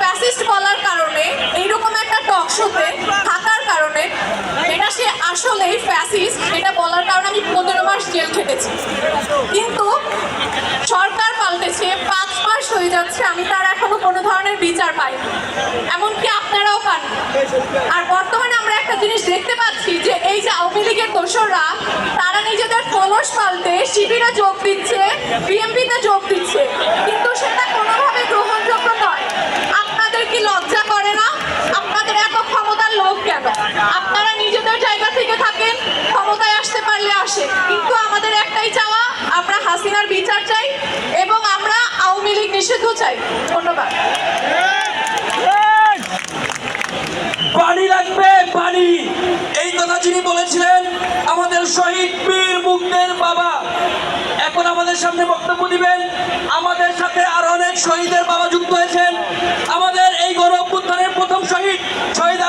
Fascist বলার কারণে, এইরকম একটা টক শোতে থাকার কারণে, এটা সে আসলেই ফ্যাসিস্ট এটা বলার কারণে আমি পনেরো মাস জেল খেটেছি। কিন্তু সরকার পাল্টেছে, পাঁচ মাস হয়ে যাচ্ছে, আমি তার এখনও কোনো ধরনের বিচার পাই এমনকি আপনারাও পান আর বর্তমানে আমরা একটা জিনিস দেখতে পাচ্ছি যে, এই যে আওয়ামী লীগের দোসররা, তারা নিজেদের কলস পাল্টে শিবিরে যোগ দিচ্ছে বিএমপিতে যোগ দিচ্ছে। চাই, ধন্যবাদ। পানি লাগবে, পানি। এই কথা যিনি বলেছিলেন, আমাদের শহীদ বীর মুগ্ধের বাবা। এখন আমাদের সামনে বক্তব্য দিবেন, আমাদের সাথে আরও অনেক শহীদের বাবা যুক্ত হয়েছেন। আমাদের এই গৌরব উত্থানের প্রথম শহীদ শহীদ